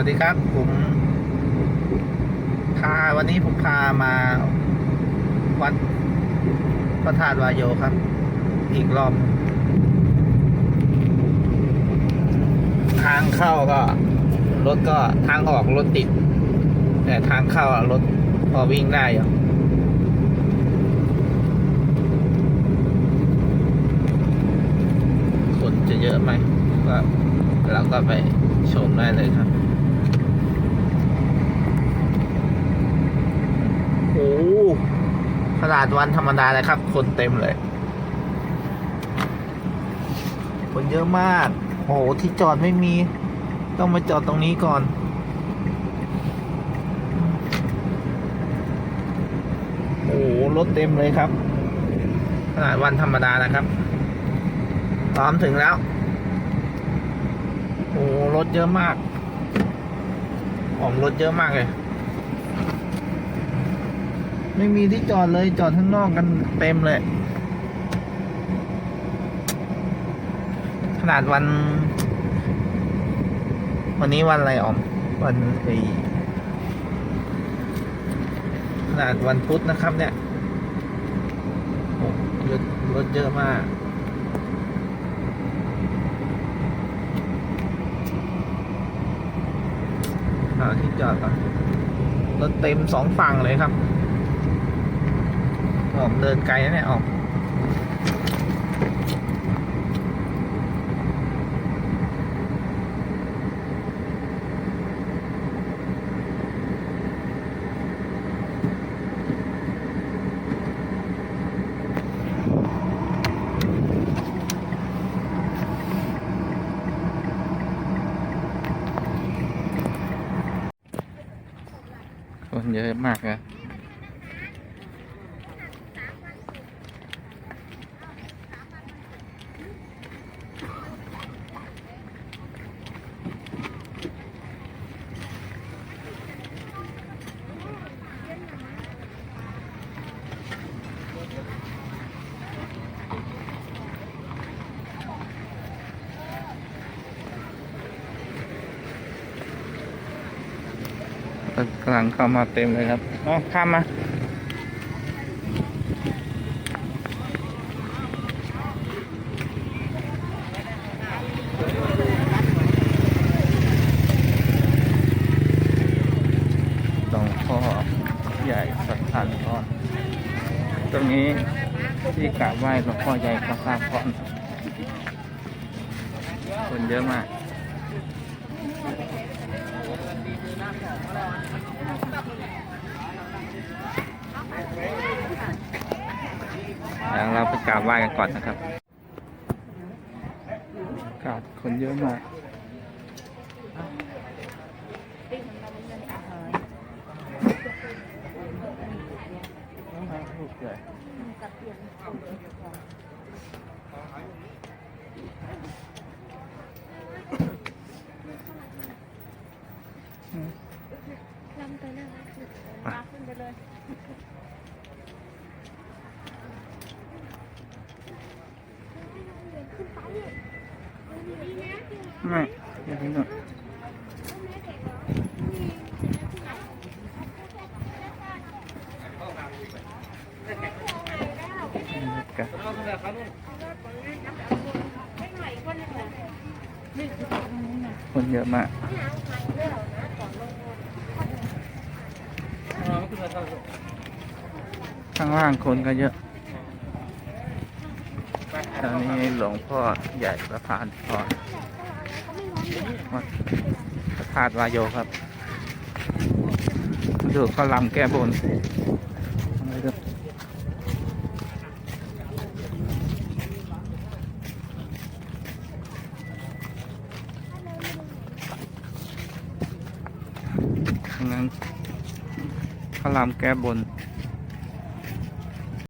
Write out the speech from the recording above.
วัสดีครับ ผมพาวันนี้ผมพามาวัดพระธาตุวายโยครับ อีกรอบ ทางเข้าก็รถก็ทางออกรถติด แต่ทางเข้ารถพอวิ่งได้อยู่คนจะเยอะไหมก็เราก็ไปชมได้เลยครับ โอ้โห ขนาดวันธรรมดาเลยครับ คนเต็มเลย คนเยอะมาก โอ้โห ที่จอดไม่มี ต้องมาจอดตรงนี้ก่อนโอ้โหรถเต็มเลยครับขนาดวันธรรมดานะครับพร้อมถึงแล้ว โอ้โหรถเยอะมากออมรถเยอะมากเลย ไม่มีที่จอดเลยจอดข้างนอกกันเต็มเลย ขนาดวัน วันนี้วันอะไรออม วันไอขนาดวันพุธนะครับเนี่ยโอ้รถรถเยอะมากหาที่จอดก่อนรถเต็มสองฝั่งเลยครับ ออกเดินไกลนะเนี่ยออกคนเยอะมากเล กำลังเข้ามาเต็มเลยครับอ๋อข้ามมาตรงพ่อใหญ่สถานพรตรงนี้ที่กราบไหว้หลวงพ่อใหญ่พระธาตุพรคนเยอะมาก เดี๋ยวเราไป กราบไหว้กันก่อนนะครับกราบคนเยอะมากลำไปเลยลากขึ้นไปเลย ไม่อย่าทิ้งหน่อยคนเยอะมากข้างล่างคนก็เยอะตอนนี้หลวงพ่อใหญ่ประธานพร วัดพระธาตุวายโยครับ ดูเขาลำแก้บนทั้งนั้นเขาลำแก้บน